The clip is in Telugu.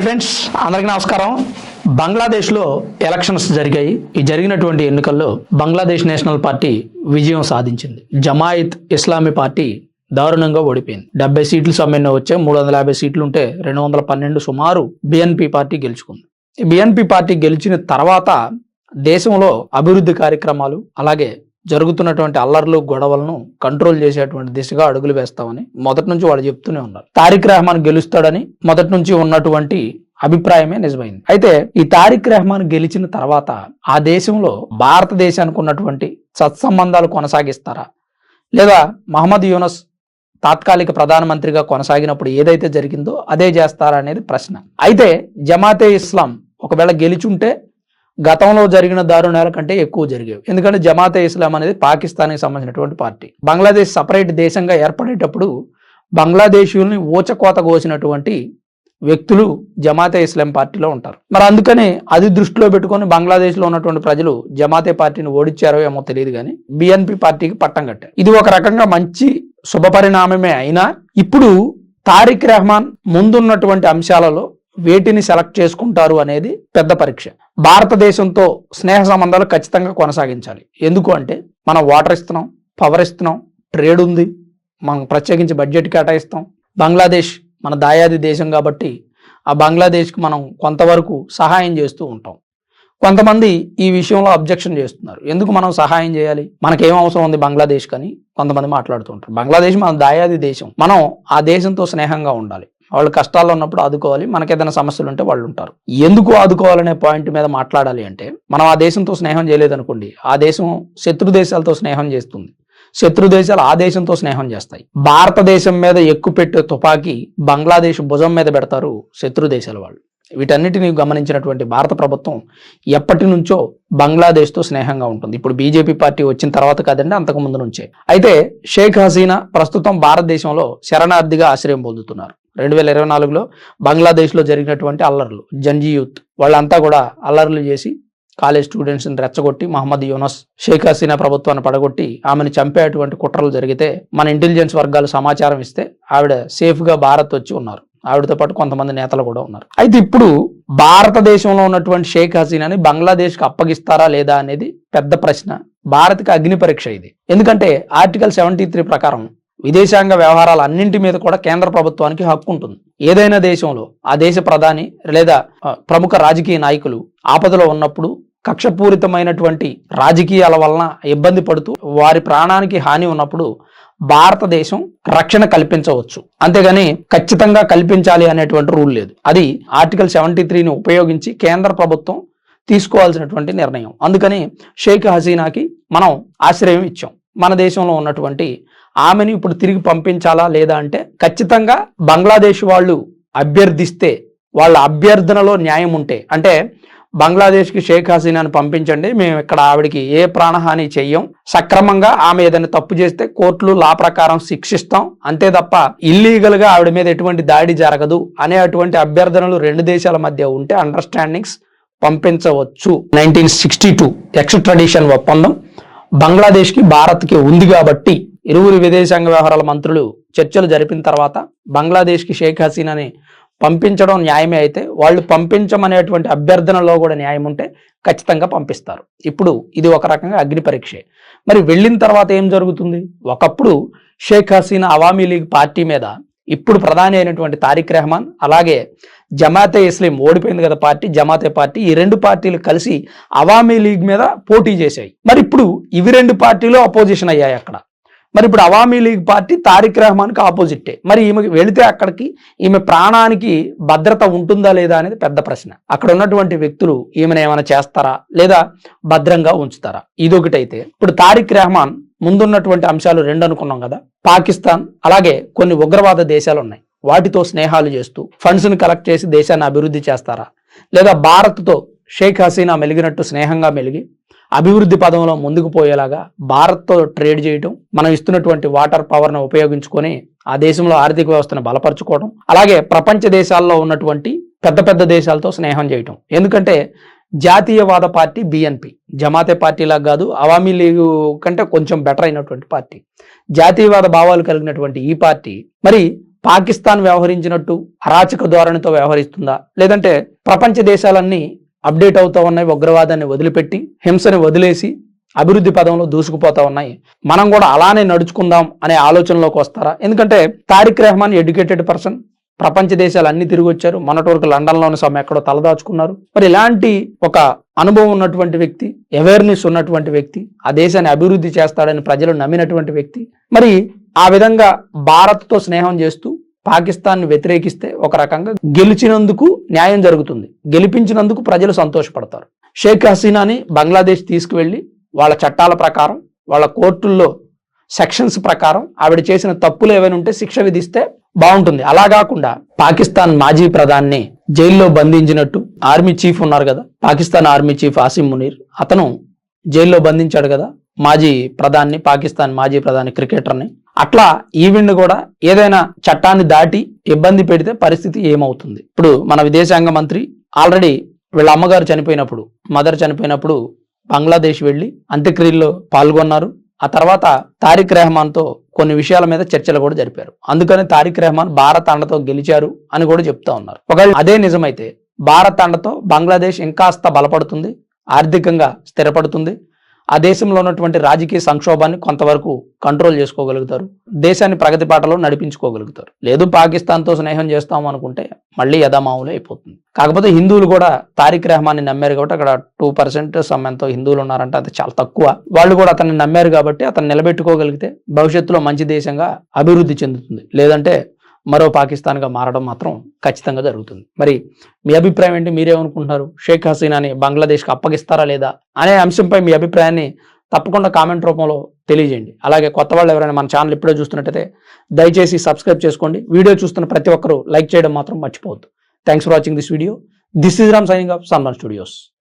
హాయ్ ఫ్రెండ్స్ అందరికీ నమస్కారం. బంగ్లాదేశ్లో ఎలక్షన్స్ జరిగాయి. ఈ జరిగినటువంటి ఎన్నికల్లో బంగ్లాదేశ్ నేషనల్ పార్టీ విజయం సాధించింది. జమాయిత్ ఇస్లామీ పార్టీ దారుణంగా ఓడిపోయింది. డెబ్బై సీట్లు సమ్మెన్న వచ్చే మూడు వందల యాభై సీట్లు ఉంటే రెండు వందల పన్నెండు సుమారు బిఎన్పి పార్టీ గెలుచుకుంది. బిఎన్పి పార్టీ గెలిచిన తర్వాత దేశంలో అభివృద్ధి కార్యక్రమాలు అలాగే జరుగుతున్నటువంటి అల్లర్లు గొడవలను కంట్రోల్ చేసేటువంటి దిశగా అడుగులు వేస్తామని మొదటి నుంచి వాళ్ళు చెప్తూనే ఉన్నారు. తారిక్ రెహమాన్ గెలుస్తాడని మొదటి నుంచి ఉన్నటువంటి అభిప్రాయమే నిజమైంది. అయితే ఈ తారిక్ రెహమాన్ గెలిచిన తర్వాత ఆ దేశంలో భారతదేశానికి ఉన్నటువంటి సత్సంబంధాలు కొనసాగిస్తారా? లేదా మహమ్మద్ యూనస్ తాత్కాలిక ప్రధానమంత్రిగా కొనసాగినప్పుడు ఏదైతే జరిగిందో అదే చేస్తారా అనేది ప్రశ్న. అయితే జమాతే ఇస్లాం ఒకవేళ గెలిచుంటే గతంలో జరిగిన దారుణాల కంటే ఎక్కువ జరిగేవి. ఎందుకంటే జమాతే ఇస్లాం అనేది పాకిస్తాన్కి సంబంధించినటువంటి పార్టీ. బంగ్లాదేశ్ సపరేట్ దేశంగా ఏర్పడేటప్పుడు బంగ్లాదేశీయుల్ని ఊచకోత కోసినటువంటి వ్యక్తులు జమాతే ఇస్లాం పార్టీలో ఉంటారు. మరి అందుకనే అది దృష్టిలో పెట్టుకొని బంగ్లాదేశ్లో ఉన్నటువంటి ప్రజలు జమాతే పార్టీని ఓడిచ్చారో ఏమో తెలియదు కానీ బిఎన్పి పార్టీకి పట్టం కట్టారు. ఇది ఒక రకంగా మంచి శుభపరిణామమే అయినా ఇప్పుడు తారిక్ రెహమాన్ ముందున్నటువంటి అంశాలలో వేటిని సెలెక్ట్ చేసుకుంటారు అనేది పెద్ద పరీక్ష. భారతదేశంతో స్నేహ సంబంధాలు ఖచ్చితంగా కొనసాగించాలి. ఎందుకు అంటే మనం వాటర్ ఇస్తున్నాం పవర్ ఇస్తున్నాం ట్రేడ్ ఉంది మనం ప్రత్యేకించి బడ్జెట్ కేటాయిస్తాం. బంగ్లాదేశ్ మన దాయాది దేశం కాబట్టి ఆ బంగ్లాదేశ్కి మనం కొంతవరకు సహాయం చేస్తూ ఉంటాం. కొంతమంది ఈ విషయంలో అబ్జెక్షన్ చేస్తున్నారు. ఎందుకు మనం సహాయం చేయాలి? మనకేం అవసరం ఉంది బంగ్లాదేశ్ కానీ కొంతమంది మాట్లాడుతూ ఉంటారు. బంగ్లాదేశ్ మన దాయాది దేశం. మనం ఆ దేశంతో స్నేహంగా ఉండాలి. వాళ్ళు కష్టాల్లో ఉన్నప్పుడు ఆదుకోవాలి. మనకి ఏదైనా సమస్యలు ఉంటే వాళ్ళు ఉంటారు. ఎందుకు ఆదుకోవాలనే పాయింట్ మీద మాట్లాడాలి అంటే మనం ఆ దేశంతో స్నేహం చేయలేదనుకోండి ఆ దేశం శత్రు దేశాలతో స్నేహం చేస్తుంది. శత్రు దేశాలు ఆ దేశంతో స్నేహం చేస్తాయి. భారతదేశం మీద ఎక్కువ పెట్టే తుపాకీ బంగ్లాదేశ్ భుజం మీద పెడతారు శత్రు దేశాల వాళ్ళు. వీటన్నిటిని గమనించినటువంటి భారత ప్రభుత్వం ఎప్పటి నుంచో బంగ్లాదేశ్తో స్నేహంగా ఉంటుంది. ఇప్పుడు బీజేపీ పార్టీ వచ్చిన తర్వాత కాదండి అంతకు ముందు నుంచే. అయితే షేక్ హసీనా ప్రస్తుతం భారతదేశంలో శరణార్థిగా ఆశ్రయం పొందుతున్నారు. రెండు వేల ఇరవై నాలుగులో బంగ్లాదేశ్లో జరిగినటువంటి అల్లర్లు జంజీ యూత్. వాళ్ళంతా కూడా అల్లర్లు చేసి కాలేజ్ స్టూడెంట్స్ని రెచ్చగొట్టి మహమ్మద్ యూనస్ షేక్ హసీనా ప్రభుత్వాన్ని పడగొట్టి ఆమెను చంపేటువంటి కుట్రలు జరిగితే మన ఇంటెలిజెన్స్ వర్గాలు సమాచారం ఇస్తే ఆవిడ సేఫ్గా భారత్ వచ్చి ఉన్నారు. ఆవిడతో పాటు కొంతమంది నేతలు కూడా ఉన్నారు. అయితే ఇప్పుడు భారతదేశంలో ఉన్నటువంటి షేక్ హసీనాని బంగ్లాదేశ్కి అప్పగిస్తారా లేదా అనేది పెద్ద ప్రశ్న. భారత్కి అగ్ని పరీక్ష ఇది. ఎందుకంటే ఆర్టికల్ సెవెంటీ త్రీ ప్రకారం విదేశాంగ వ్యవహారాలు అన్నింటి మీద కూడా కేంద్ర ప్రభుత్వానికి హక్కు ఉంటుంది. ఏదైనా దేశంలో ఆ దేశ ప్రధాని లేదా ప్రముఖ రాజకీయ నాయకులు ఆపదలో ఉన్నప్పుడు కక్షపూరితమైనటువంటి రాజకీయాల వలన ఇబ్బంది పడుతూ వారి ప్రాణానికి హాని ఉన్నప్పుడు భారతదేశం రక్షణ కల్పించవచ్చు. అంతేగాని ఖచ్చితంగా కల్పించాలి అనేటువంటి రూల్ లేదు. అది ఆర్టికల్ సెవెంటీ త్రీని ఉపయోగించి కేంద్ర ప్రభుత్వం తీసుకోవాల్సినటువంటి నిర్ణయం. అందుకని షేక్ హసీనాకి మనం ఆశ్రయం ఇచ్చాం. మన దేశంలో ఉన్నటువంటి ఆమెను ఇప్పుడు తిరిగి పంపించాలా లేదా అంటే ఖచ్చితంగా బంగ్లాదేశ్ వాళ్ళు అభ్యర్థిస్తే వాళ్ళ అభ్యర్థనలో న్యాయం ఉంటే అంటే బంగ్లాదేశ్కి షేక్ హసీనాను పంపించండి మేము ఇక్కడ ఆవిడకి ఏ ప్రాణహాని చెయ్యం సక్రమంగా ఆమె ఏదైనా తప్పు చేస్తే కోర్టులు లా ప్రకారం శిక్షిస్తాం అంతే తప్ప ఇల్లీగల్గా ఆవిడ మీద ఎటువంటి దాడి జరగదు అనే అటువంటి అభ్యర్థనలు రెండు దేశాల మధ్య ఉంటే అండర్స్టాండింగ్స్ పంపించవచ్చు. నైన్టీన్ సిక్స్టీ టూ ఎక్స్ట్రడిషన్ ఒప్పందం. బంగ్లాదేశ్కి భారత్కి ఉంది కాబట్టి ఇరువురు విదేశాంగ వ్యవహారాల మంత్రులు చర్చలు జరిపిన తర్వాత బంగ్లాదేశ్కి షేక్ హసీనాని పంపించడం న్యాయమే అయితే వాళ్ళు పంపించమనేటువంటి అభ్యర్థనలో కూడా న్యాయం ఉంటే ఖచ్చితంగా పంపిస్తారు. ఇప్పుడు ఇది ఒక రకంగా అగ్ని పరీక్షే. మరి వెళ్ళిన తర్వాత ఏం జరుగుతుంది? ఒకప్పుడు షేక్ హసీనా అవామీ లీగ్ పార్టీ మీద ఇప్పుడు ప్రధాని అయినటువంటి తారిక్ రెహమాన్ అలాగే జమాతే ఇస్లీం ఓడిపోయింది కదా పార్టీ జమాతే పార్టీ ఈ రెండు పార్టీలు కలిసి అవామీ లీగ్ మీద పోటీ చేశాయి. మరి ఇప్పుడు ఇవి రెండు పార్టీలు అపోజిషన్ అయ్యాయి అక్కడ. మరి ఇప్పుడు అవామీ లీగ్ పార్టీ తారిక్ రెహమాన్కి ఆపోజిట్టే. మరి ఈమె వెళితే అక్కడికి ఈమె ప్రాణానికి భద్రత ఉంటుందా లేదా అనేది పెద్ద ప్రశ్న. అక్కడ ఉన్నటువంటి వ్యక్తులు ఈమెను ఏమైనా చేస్తారా లేదా భద్రంగా ఉంచుతారా? ఇదొకటైతే. ఇప్పుడు తారిక్ రెహమాన్ ముందున్నటువంటి అంశాలు రెండు అనుకున్నాం కదా. పాకిస్తాన్ అలాగే కొన్ని ఉగ్రవాద దేశాలు ఉన్నాయి వాటితో స్నేహాలు చేస్తూ ఫండ్స్ని కలెక్ట్ చేసి దేశాన్ని అభివృద్ధి చేస్తారా? లేదా భారత్తో షేక్ హసీనా మెలిగినట్టు స్నేహంగా మెలిగి అభివృద్ధి పదంలో ముందుకు పోయేలాగా భారత్తో ట్రేడ్ చేయటం మనం ఇస్తున్నటువంటి వాటర్ పవర్ను ఉపయోగించుకొని ఆ దేశంలో ఆర్థిక వ్యవస్థను బలపరచుకోవడం అలాగే ప్రపంచ దేశాల్లో ఉన్నటువంటి పెద్ద పెద్ద దేశాలతో స్నేహం చేయటం. ఎందుకంటే జాతీయవాద పార్టీ బిఎన్పి జమాతే పార్టీలా కాదు అవామీ లీగు కంటే కొంచెం బెటర్ అయినటువంటి పార్టీ. జాతీయవాద భావాలు కలిగినటువంటి ఈ పార్టీ మరి పాకిస్తాన్ వ్యవహరించినట్టు అరాచక ధోరణితో వ్యవహరిస్తుందా? లేదంటే ప్రపంచ దేశాలన్నీ అప్డేట్ అవుతా ఉన్నాయి ఉగ్రవాదాన్ని వదిలిపెట్టి హింసని వదిలేసి అభివృద్ధి పదంలో దూసుకుపోతా ఉన్నాయి. మనం కూడా అలానే నడుచుకుందాం అనే ఆలోచనలోకి వస్తారా? ఎందుకంటే తారిక్ రెహమాన్ ఎడ్యుకేటెడ్ పర్సన్ ప్రపంచ దేశాలు అన్ని తిరిగి వచ్చారు. మొన్నటి వరకు లండన్లోని సమ ఎక్కడో తలదాచుకున్నారు. మరి ఇలాంటి ఒక అనుభవం ఉన్నటువంటి వ్యక్తి అవేర్నెస్ ఉన్నటువంటి వ్యక్తి ఆ దేశాన్ని అభివృద్ధి చేస్తాడని ప్రజలు నమ్మినటువంటి వ్యక్తి మరి ఆ విధంగా భారత్తో స్నేహం చేస్తూ పాకిస్తాన్ వ్యతిరేకిస్తే ఒక రకంగా గెలిచినందుకు న్యాయం జరుగుతుంది. గెలిపించినందుకు ప్రజలు సంతోషపడతారు. షేక్ హసీనాని బంగ్లాదేశ్ తీసుకువెళ్ళి వాళ్ళ చట్టాల ప్రకారం వాళ్ళ కోర్టుల్లో సెక్షన్స్ ప్రకారం ఆవిడ చేసిన తప్పులు ఏవైనా ఉంటే శిక్ష విధిస్తే బాగుంటుంది. అలా కాకుండా పాకిస్తాన్ మాజీ ప్రధాన్ని జైల్లో బంధించినట్టు ఆర్మీ చీఫ్ ఉన్నారు కదా పాకిస్తాన్ ఆర్మీ చీఫ్ ఆసిమ్ మునీర్. అతను జైల్లో బంధించాడు కదా మాజీ ప్రధాన్ని పాకిస్తాన్ మాజీ ప్రధాని క్రికెటర్ని. అట్లా ఈవెంట్ కూడా ఏదైనా చట్టాన్ని దాటి ఇబ్బంది పెడితే పరిస్థితి ఏమవుతుంది? ఇప్పుడు మన విదేశాంగ మంత్రి ఆల్రెడీ వీళ్ళ అమ్మగారు చనిపోయినప్పుడు మదర్ చనిపోయినప్పుడు బంగ్లాదేశ్ వెళ్ళి అంత్యక్రియల్లో పాల్గొన్నారు. ఆ తర్వాత తారిక్ రెహమాన్తో కొన్ని విషయాల మీద చర్చలు కూడా జరిపారు. అందుకని తారిక్ రెహమాన్ భారత్ అండతో గెలిచారు అని కూడా చెప్తా ఉన్నారు. ఒకవేళ అదే నిజమైతే భారత్ అండతో బంగ్లాదేశ్ ఇంకాస్త బలపడుతుంది ఆర్థికంగా స్థిరపడుతుంది. ఆ దేశంలో ఉన్నటువంటి రాజకీయ సంక్షోభాన్ని కొంతవరకు కంట్రోల్ చేసుకోగలుగుతారు. దేశాన్ని ప్రగతి పాటలో నడిపించుకోగలుగుతారు. లేదు పాకిస్తాన్తో స్నేహం చేస్తాం అనుకుంటే మళ్ళీ యథామావులే అయిపోతుంది. కాకపోతే హిందువులు కూడా తారిక్ రెహమాన్ని నమ్మారు కాబట్టి అక్కడ టూ పర్సెంట్ సమ్ ఎంతో హిందువులు ఉన్నారంటే అది చాలా తక్కువ. వాళ్ళు కూడా అతన్ని నమ్మారు కాబట్టి అతను నిలబెట్టుకోగలిగితే భవిష్యత్తులో మంచి దేశంగా అభివృద్ధి చెందుతుంది. లేదంటే మరో పాకిస్తాన్గా మారడం మాత్రం ఖచ్చితంగా జరుగుతుంది. మరి మీ అభిప్రాయం ఏంటి? మీరేమనుకుంటున్నారు? షేక్ హసీనాని బంగ్లాదేశ్కి అప్పగిస్తారా లేదా అనే అంశంపై మీ అభిప్రాయాన్ని తప్పకుండా కామెంట్ రూపంలో తెలియజేయండి. అలాగే కొత్త వాళ్ళు ఎవరైనా మన ఛానల్ ఇప్పుడే చూస్తున్నట్టయితే దయచేసి సబ్స్క్రైబ్ చేసుకోండి. వీడియో చూస్తున్న ప్రతి ఒక్కరూ లైక్ చేయడం మాత్రం మర్చిపోవద్దు. Thanks for watching this video. This is Ram signing off, Samran Studios.